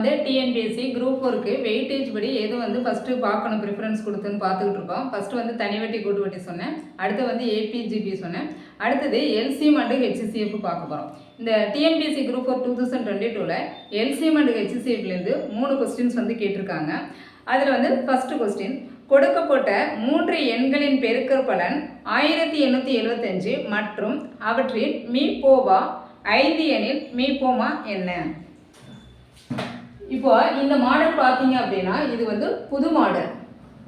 வந்து TNPSC group work weightage படி எது வந்து ஃபஸ்ட்டு பார்க்கணும் ப்ரிஃபரன்ஸ் கொடுத்துன்னு பார்த்துக்கிட்டு இருக்கோம். ஃபஸ்ட்டு வந்து தனிவட்டி கூட்டு வட்டி சொன்னேன். அடுத்து வந்து ஏபிஜிபி சொன்னேன். அடுத்தது எல்சிஎம் அண்டு ஹெச்சிசிஎஃப் பார்க்க போகிறோம் இந்த TNPSC group work two thousand twenty டூவில் எல்சிஎம் அண்டு ஹெச்சிசிஎஃப்லேருந்து மூணு கொஸ்டின்ஸ் வந்து கேட்டிருக்காங்க. அதில் வந்து ஃபஸ்ட்டு கொஸ்டின் கொடுக்கப்பட்ட மூன்று எண்களின் பெருக்கற் பலன் ஆயிரத்தி எண்ணூற்றி எழுபத்தஞ்சு மற்றும் அவற்றின் மீ போவா ஐந்து எண்ணில் மீ போமா என்ன? இப்போ இந்த மாடல் பார்த்தீங்க அப்படின்னா இது வந்து புது மாடல்.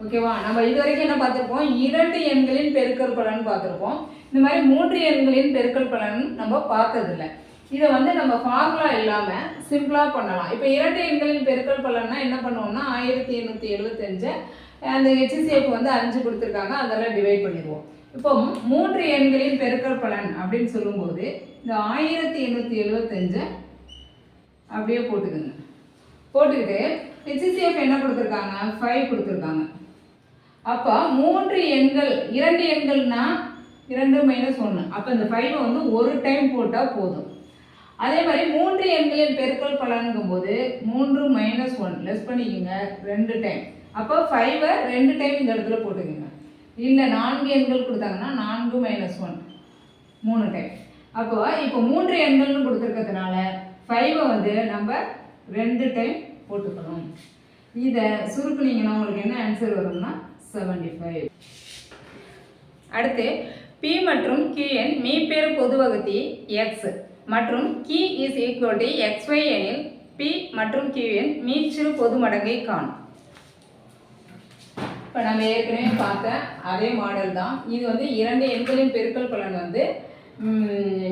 ஓகேவா நம்ம இது வரைக்கும் என்ன பார்த்துருப்போம்? இரண்டு எண்களின் பெருக்கல் பலன் பார்த்துருப்போம். இந்த மாதிரி மூன்று எண்களின் பெருக்கல் பலன் நம்ம பார்த்ததில்ல. இதை வந்து நம்ம ஃபார்முலா இல்லாமல் சிம்பிளாக பண்ணலாம். இப்போ இரண்டு எண்களின் பெருக்கல் பலன்னா என்ன பண்ணுவோம்னா ஆயிரத்தி எண்ணூற்றி எழுபத்தஞ்சு அந்த ஹெச்சிசிஎஃப் வந்து அஞ்சு கொடுத்துருக்காங்க. அதெல்லாம் டிவைட் பண்ணிடுவோம். இப்போ மூன்று எண்களின் பெருக்கல் பலன் அப்படின்னு சொல்லும்போது இந்த ஆயிரத்தி எண்ணூற்றி எழுபத்தஞ்சை அப்படியே போட்டுக்கோங்க. போட்டுக்கிட்டு ஹெச்சிசிஎஃப் என்ன கொடுத்துருக்காங்க? ஃபைவ் கொடுத்துருக்காங்க. அப்போ மூன்று எண்கள் இரண்டு எண்கள்னா இரண்டு மைனஸ் ஒன்று அப்போ இந்த ஃபைவை வந்து ஒரு டைம் போட்டால் போதும். அதே மாதிரி மூன்று எண்களின் பெருக்கல் பலனுங்கும் போது மூன்று மைனஸ் ஒன் லெஸ் பண்ணிக்கோங்க ரெண்டு டைம் அப்போ ஃபைவை ரெண்டு டைம் இந்த இடத்துல போட்டுக்கோங்க. இல்லை நான்கு எண்கள் கொடுத்தாங்கன்னா நான்கு மைனஸ் ஒன் மூணு டைம் அப்போ இப்போ மூன்று எண்கள்னு கொடுத்துருக்கிறதுனால ஃபைவை வந்து நம்ம ரெண்டு டைம் போட்டுக்கணும். இதை சுருக்குனீங்கன்னா உங்களுக்கு என்ன ஆன்சர் வரும்னா செவன்டி ஃபைவ் அடுத்து பி மற்றும் கியூஎன் மீப்பெரு பொது வகுத்தி எக்ஸ் மற்றும் கி is equal to x y எனில் பி மற்றும் கியூஎன் மீச்சிறு பொது மடங்கை காணும் இப்போ நம்ம ஏற்கனவே பார்த்த அதே மாடல் தான். இது வந்து இரண்டு எண்களின் பெருக்கல் பலன் வந்து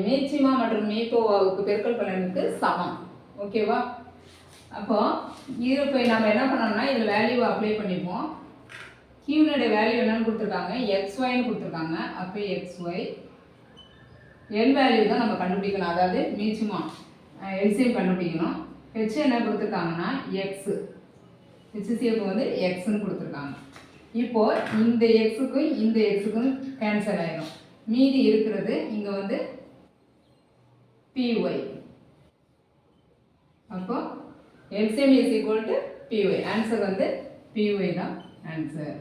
மீச்சிமா மற்றும் மீப்போவாவுக்கு பெருக்கல் பலனுக்கு சமம். ஓகேவா அப்போ இது இப்போ நம்ம என்ன பண்ணோம்னா இதில் வேல்யூவை அப்ளை பண்ணிப்போம். கியூனுடைய வேல்யூ என்னன்னு கொடுத்துருக்காங்க. எக்ஸ் ஒய்னு கொடுத்துருக்காங்க. அப்போ எக்ஸ் ஒய் என் வேல்யூ தான் நம்ம கண்டுபிடிக்கணும். அதாவது மீச்சுமா எல்சிஎம் கண்டுபிடிக்கணும். ஹெச் என்ன கொடுத்துருக்காங்கன்னா எக்ஸு ஹெச்சிசிஎஃப் வந்து எக்ஸ்ன்னு கொடுத்துருக்காங்க. இப்போது இந்த எக்ஸுக்கும் இந்த எக்ஸுக்கும் கேன்சல் ஆகிடும் மீதி இருக்கிறது இங்கே வந்து பிஒய் அப்போது LCM is equal to p y answer வந்து பிஒய் தான். ஆன்சர்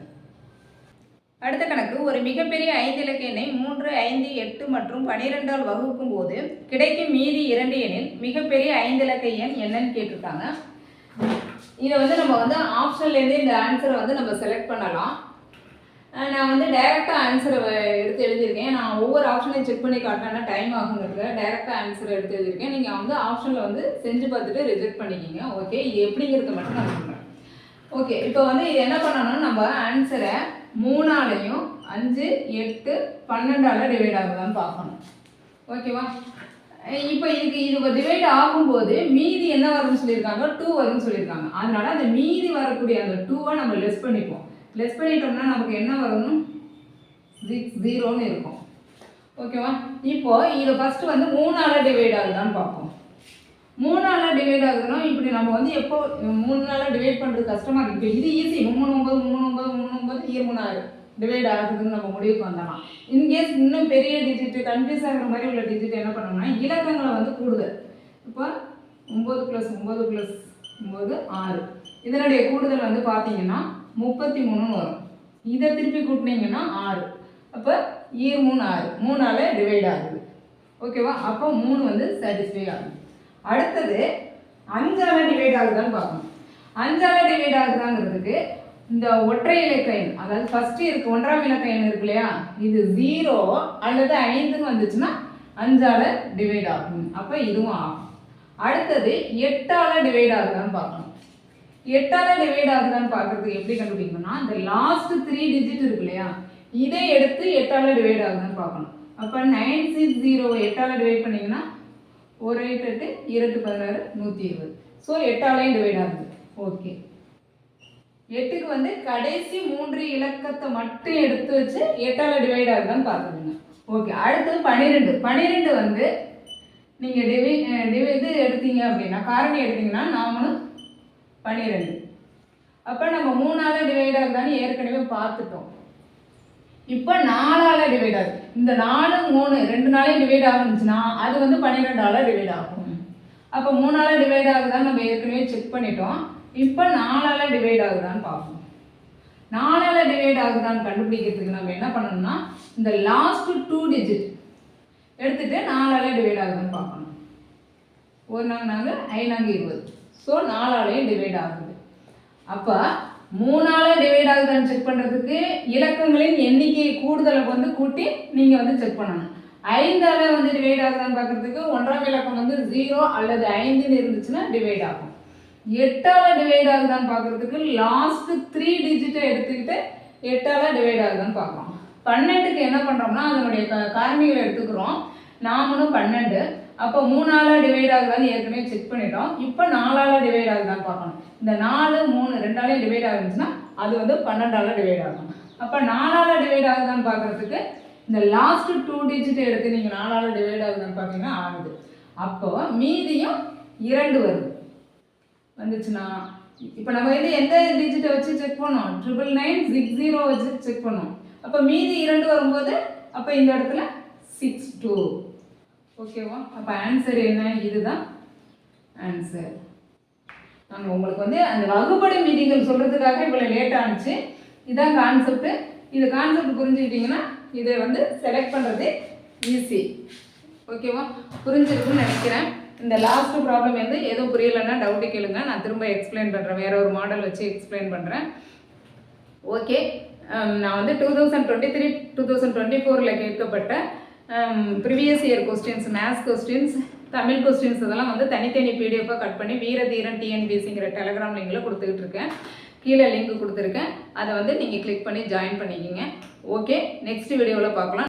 அடுத்த கணக்கு ஒரு மிகப்பெரிய ஐந்து இலக்க எண்ணை மூன்று ஐந்து எட்டு மற்றும் பனிரெண்டால் வகுக்கும் போது கிடைக்கும் மீதி இரண்டு எண்ணில் மிகப்பெரிய ஐந்து இலக்க எண் என்னன்னு கேட்டிருக்காங்க. இதை வந்து நம்ம வந்து ஆப்ஷன்லேருந்து இந்த ஆன்சரை வந்து நம்ம செலக்ட் பண்ணலாம். நான் வந்து டைரெக்டாக ஆன்சரை எடுத்து எழுதியிருக்கேன். நான் ஒவ்வொரு ஆப்ஷனையும் செக் பண்ணி காட்டினா டைம் ஆகுங்கிறது டைரெக்டாக ஆன்சரை எடுத்து எழுதியிருக்கேன். நீங்கள் வந்து ஆப்ஷனில் வந்து செஞ்சு பார்த்துட்டு ரிஜெக்ட் பண்ணிக்கிங்க. ஓகே இது எப்படிங்கிறத மட்டும் நான் சொல்கிறேன் ஓகே இப்போ வந்து இது என்ன பண்ணணும்னா நம்ம ஆன்சரை மூணாலையும் அஞ்சு எட்டு பன்னெண்டால டிவைட் ஆகுதான்னு பார்க்கணும். ஓகேவா இப்போ இதுக்கு இது டிவைட் ஆகும்போது மீதி என்ன வரும்னு சொல்லியிருக்காங்க? டூ வரும்னு சொல்லியிருக்காங்க. அதனால அந்த மீதி வரக்கூடிய அந்த டூவை நம்ம லெஸ் பண்ணிப்போம். லெஸ் பண்ணிட்டோம்னா நமக்கு என்ன வரணும்? ஜீரோன்னு இருக்கும். ஓகேவா இப்போ இதை ஃபஸ்ட்டு வந்து மூணால் டிவைட் ஆகுதான்னு பார்ப்போம். மூணால் டிவைட் ஆகுதுன்னா இப்படி நம்ம வந்து எப்போ மூணு நாளாக டிவைட் பண்ணுறது கஷ்டமாக இருக்குது இப்போ இது ஈஸி மூணு ஒம்பது மூணு ஒம்பது மூணு ஒம்பது இருமூணாயிரம் டிவைட் ஆகுதுன்னு நம்ம முடிவுக்கு வந்துடலாம். இன்கேஸ் இன்னும் பெரிய டிஜிட் கன்ஃபியூஸ் ஆகிற மாதிரி உள்ள டிஜிட் என்ன பண்ணோம்னா இலக்கங்களை வந்து கூடுதல். இப்போ ஒம்பது ப்ளஸ் ஒம்பது ப்ளஸ் ஒம்பது ஆறு. இதனுடைய கூடுதல் வந்து பார்த்தீங்கன்னா முப்பத்தி மூணுன்னு வரும். இதை திருப்பி கூட்டினீங்கன்னா ஆறு. அப்போ ஈர் மூணு ஆறு. மூணால் டிவைட் ஆகுது. ஓகேவா? அப்போ மூணு வந்து சாட்டிஸ்ஃபை ஆகுது. அடுத்தது அஞ்சால் டிவைட் ஆகுதான்னு பார்க்கணும். அஞ்சால் டிவைட் ஆகுதாங்கிறதுக்கு இந்த ஒற்றை இலக்க எண் அதாவது ஃபர்ஸ்ட் இருக்கு ஒன்றாம் இலக்க எண் இருக்கு இல்லையா? இது ஜீரோ அல்லது ஐந்துன்னு வந்துச்சுன்னா அஞ்சால் டிவைட் ஆகும். அப்போ இதுவும் ஆகும். அடுத்தது எட்டால் டிவைட் ஆகுதான்னு பார்க்கணும். எட்டால டிவைட் ஆகுதான்னு பார்க்கறதுக்கு எப்படி கண்டுபிடிக்கணும்னா இந்த லாஸ்ட் த்ரீ டிஜிட் இருக்கு இல்லையா? இதை எடுத்து எட்டால டிவைட் ஆகுதான்னு பார்க்கணும். அப்போ நைன் சிக்ஸ் ஜீரோ எட்டால டிவைட் பண்ணிங்கன்னா ஒரு எட்டு எட்டு இரண்டு பதினாறு நூற்றி இருபது. ஸோ எட்டாலையும் டிவைட் ஆகுது. ஓகே எட்டுக்கு வந்து கடைசி மூன்று இலக்கத்தை மட்டும் எடுத்து வச்சு எட்டால டிவைட் ஆகுதான்னு பார்த்துக்கோங்க. ஓகே அடுத்தது பன்னிரெண்டு. பன்னிரெண்டு வந்து நீங்கள் டிவை டிவை இது எடுத்தீங்க அப்படின்னா காரணி எடுத்தீங்கன்னா நாமளும் பன்னிரெண்டு அப்போ நம்ம மூணால் டிவைட் ஆகுதான்னு ஏற்கனவே பார்த்துட்டோம். இப்போ நாலால் டிவைட் ஆகுது. இந்த நாலு மூணு ரெண்டு நாளே டிவைட் ஆகுச்சுன்னா அது வந்து பன்னிரெண்டால் டிவைட் ஆகும். அப்போ மூணால் டிவைட் ஆகுதான்னு நம்ம ஏற்கனவே செக் பண்ணிட்டோம். இப்போ நாலால் டிவைட் ஆகுதான்னு பார்ப்போம். நாலால் டிவைட் ஆகுதான்னு கண்டுபிடிக்கிறதுக்கு நம்ம என்ன பண்ணணும்னா இந்த லாஸ்ட் டூ டிஜிட் எடுத்துகிட்டு நாலால் டிவைட் ஆகுதான்னு பார்க்கணும். ஒரு நாள் நாங்கள் ஐநாங்க இருபது ஸோ நாலாலையும் டிவைட் ஆகுது. அப்போ மூணால டிவைட் ஆகுதான்னு செக் பண்ணுறதுக்கு இலக்கங்களின் எண்ணிக்கையை கூடுதலை வந்து கூட்டி நீங்கள் வந்து செக் பண்ணணும். ஐந்தால வந்து டிவைட் ஆகுதான்னு பார்க்குறதுக்கு ஒன்றாம் இலக்கம் வந்து ஜீரோ அல்லது ஐந்துன்னு இருந்துச்சுன்னா டிவைட் ஆகும். எட்டால டிவைட் ஆகுதான்னு பார்க்கறதுக்கு லாஸ்ட் த்ரீ டிஜிட்டை எடுத்துக்கிட்டு எட்டால டிவைட் ஆகுதான்னு பார்க்குறோம் பன்னெண்டுக்கு என்ன பண்ணுறோம்னா அதனுடைய க காரணிகளை எடுத்துக்கிறோம். நாமளும் பன்னெண்டு. அப்போ மூணால டிவைட் ஆகுதான்னு ஏற்கனவே செக் பண்ணிட்டோம். இப்போ நாலால டிவைட் ஆகுதான்னு பார்க்கணும். இந்த நாலு மூணு ரெண்டாலையும் டிவைட் ஆகுதுன்னா அது வந்து பன்னெண்டால டிவைட் ஆகும். அப்போ நாலால டிவைட் ஆகுதான்னு பார்க்கறதுக்கு இந்த லாஸ்ட் டூ டிஜிட் எடுத்து நீங்கள் நாலால டிவைட் ஆகுதான்னு பார்த்தீங்கன்னா ஆகுது. அப்போ மீதியும் இரண்டு வருது வந்துச்சுன்னா இப்போ நம்ம வந்து எந்த டிஜிட்டை வச்சு செக் பண்ணோம்? ட்ரிபிள் நைன் சிக்ஸ் ஜீரோ வச்சு செக் பண்ணோம். அப்போ மீதி இரண்டு வரும்போது அப்போ இந்த இடத்துல சிக்ஸ் டூ ஓகேவா அப்போ ஆன்சர் என்ன? இதுதான் ஆன்சர் நாங்கள் உங்களுக்கு வந்து அந்த வகுப்படை மீதிகள் சொல்கிறதுக்காக இவ்வளோ லேட் ஆனிச்சு இதான் கான்செப்ட்டு இது கான்செப்ட் புரிஞ்சுக்கிட்டிங்கன்னா இதை வந்து செலக்ட் பண்ணுறது ஈஸி ஓகேவா புரிஞ்சிருக்குன்னு நினைக்கிறேன். இந்த லாஸ்ட் ப்ராப்ளம் வந்து எதுவும் புரியலைன்னா டவுட்டு கேளுங்க. நான் திரும்ப எக்ஸ்பிளைன் பண்ணுறேன் வேற ஒரு மாடல் வச்சு எக்ஸ்பிளைன் பண்ணுறேன் ஓகே நான் வந்து two thousand twenty three two thousand twenty ஃபோரில் கேட்கப்பட்ட previous year questions maths questions Tamil questions இதெல்லாம் வந்து தனித்தனி பிடிஎஃபாக கட் பண்ணி வீரதீரன் டிஎன்பிசிங்கிற டெலகிராம் லிங்கில் கொடுத்துக்கிட்டு இருக்கேன். கீழே லிங்க் கொடுத்துருக்கேன். அதை வந்து நீங்கள் கிளிக் பண்ணி ஜாயின் பண்ணிக்கிங்க. ஓகே நெக்ஸ்ட் வீடியோவில் பார்க்கலாம்.